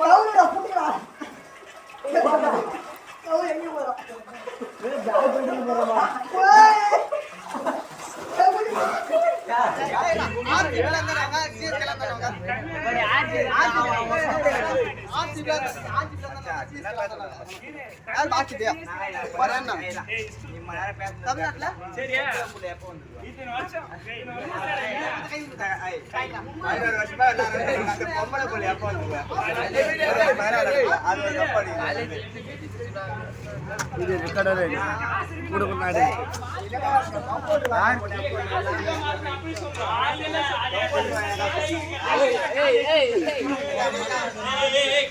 கவுலுடா புட்டுடா கவுல் எங்க போறோம் ஆட்சி ஆட்சி ஆட்சி ஆட்சி அவெல்லாம் பாட்டு கேட்டு ஏய் ஏய் ஏய் ஏய்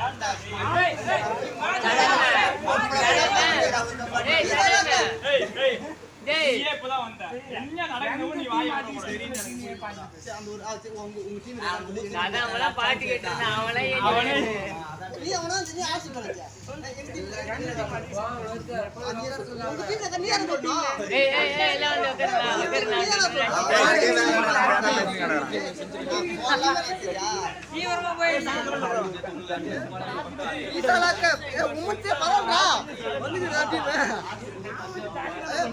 எல்லாம் வந்து உட்காருங்க உட்காருங்க தீவிரமா போய்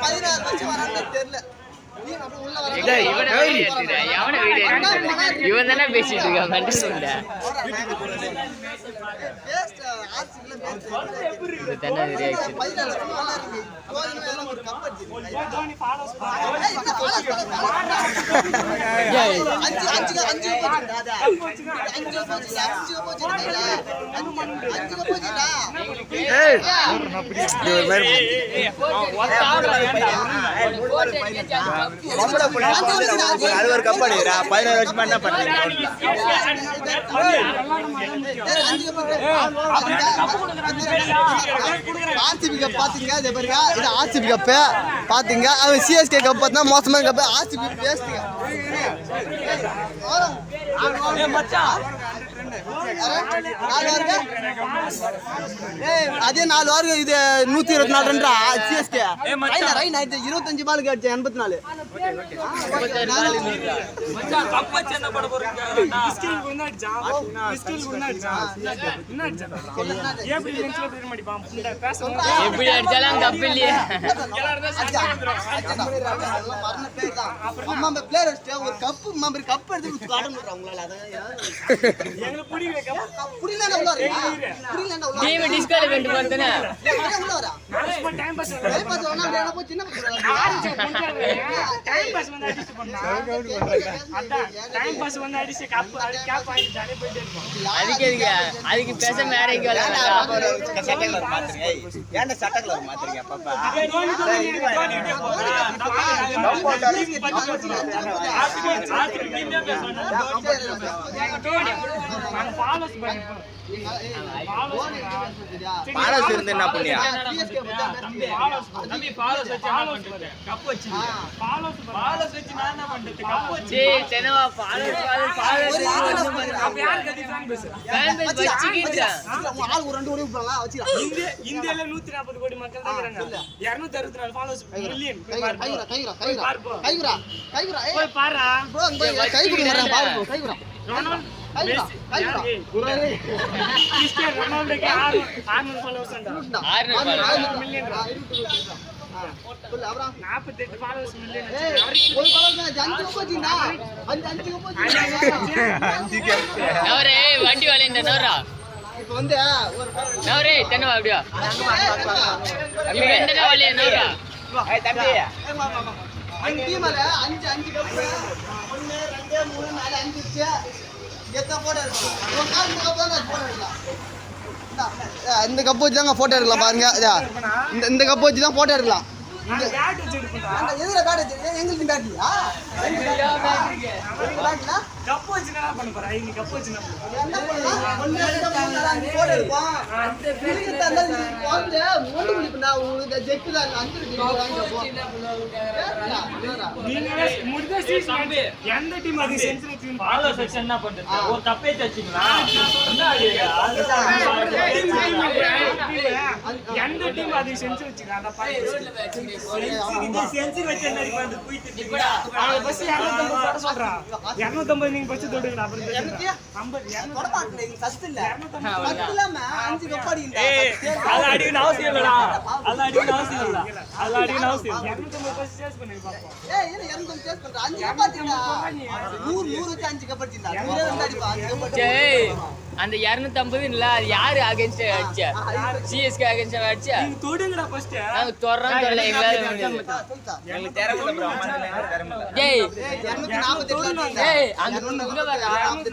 பதினாறு லட்சம் அஜய் தெரியல இவன் தானே பேசிட்டு இருக்கான். மண்டல இது தானே ரியாக்ஷன் அது ஒரு கப் அடிக்கிறா வருஷமா என்ன ஆர்சிபி கப் பாருங்க இது ஆர்சிபி கப் பார்த்தீங்க அது சிஎஸ்கே கப் பார்த்தா மோசமான கப் ஆர்சிபி பேசுங்க அதே நாலு வாரம் இது நூத்தி இருபத்தி நாலு சிஎஸ்கே ரைன் ஆயிடுச்சு இருபத்தஞ்சு பாலுக்கு அடிச்சு எண்பத்தி நாலு எப்படி அடிச்சாலும் தப்பு இல்லையே ஒரு கப்பு மெம்பர் கப் எடுத்து காட்டணும் அவங்களால அதான் டீம் டிஸ்குவாலிஃபைட் பண்ணதுனே உள்ள வரா டைம் பாஸ் வேணா வேணா போய் சின்ன அதுக்கு எதுக்கு அதுக்கு பேச மேடைக்கு சட்டங்களை மாத்துறீங்க ஏய், ஏன்டா சட்டங்களை மாத்துறீங்க அப்பப்ப பாலஸ் இருந்து என்ன பண்ணியா? சரி தெனவா follows follows follows fan base வச்சிக்கின்றான் ஆள் ஒரு ரெண்டு ஓடி விட்டுறாங்க வச்சுக்கலாம் இந்தியால நூத்தி நாற்பது கோடி மக்கள் தான் அறுபத்தி நாலு ஃபாலோஸ் மில்லியன் கைகுரா கைகுரா கைகுரா கைகுரா கைகுரா ஏய் போய் பாரு ப்ரோ. அங்க போய் கை கொடுங்க வரேன் பாரு கைகுரா ரொனால்டோ ஆறுநூறு ஃபாலோவர்ஸ் மில்லியன் நாற்பத்தெட்டு. ஒரு தான், அஞ்சு வச்சிருந்தா. அஞ்சு அஞ்சு வண்டி வளையண்ட நவரா இப்ப வந்து ஒரு நவரே தென்னவா அப்படியா இப்ப எந்த வளைய நவரா ஏய் தம்பி ஏம்மா, ஆமா, ஆமா. எங்க டீம்ல அஞ்சு அஞ்சு கப்பு ஒண்ணு ரெண்டு மூணு நாலு அஞ்சு எத்தனை எடுக்கலாம். இந்த கப்பு வச்சு தாங்க போட்டோ எடுக்கலாம் பாருங்க. இந்த இந்த கப்பு வச்சு தான் போட்டோ எடுக்கலாம். எதுல பேட் வச்சிருக்கீங்க எங்களுக்கு வச்சு என்ன பண்ண வச்சு என்ன பண்ண போற? என்ன பண்ணலாம் ஒண்ணு ரெண்டு மூணு நாலு அஞ்சு போட்டோ எடுப்போம் இருக்கிறதா இருந்தா நீ குழந்தை மொண்டு குடிப்பா உங்களுக்கு ஜெக்கு தான் அஞ்சு இருக்கு வாங்கிப்போ நீங்களே முடிஞ்ச season எந்த team அது? team? எந்த team அது century வச்சிருக்கா? அந்த. அவன் first 250 தொட சொல்றான். 250 நீங்க first தொடுங்கடா, அப்புறம் பேசுங்கடா. 50, 250. சத்து இல்ல சத்து இல்லாம அஞ்சு கப்பு அடிக்கிறா அது அடிக்கணும் அவசியம் இல்லடா. அது அடிக்கணும் அவசியம் இல்ல அது அடிக்கணும் அவசியம் இல்ல 250 first chase பண்ணி பார்ப்போம். ஏய் இரு எனக்கு டேஸ்ட் பண்ற? அஞ்சு கப்பு அடிக்கிறா நூறு நூறு வச்சு அஞ்சு கப்பு அடிக்கிறா நூறே வந்து அடிப்பா? அஞ்சு கப்பு அடிப்பா. ஜெய். அந்த இருநூத்தி ஐம்பது இல்ல அது யாரு அகைன்ஸ்ட் அடிச்சா? சிஎஸ்கே அகைன்ஸ்ட் அடிச்சா? தொடுங்கடா first. நாங்க தொடர்றோம் சொல்லல எங்களால ஏய். ஏய் அங்க இங்க வரா. இருநூத்தி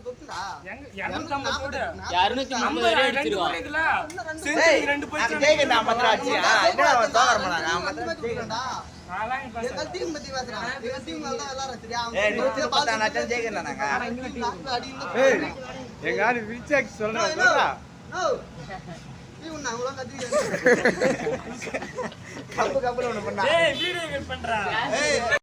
தொட்டுடா. எங்க- 250 தொடு. இருநூத்தி முப்பது ஐம்பது, வரை ரெண்டு போய் நாங்க ஜெயிக்கிறோம் நான் மாத்திரம் அடிச்சு. என்னடா தோகறமா நான் மாத்திரம் தொட்டுடா. அதெல்லாம் எங்க பத்தி அடி ஆளு விரிச்சாக்கி No, கப்பு கப்புல ஒண்ணு பண்ணா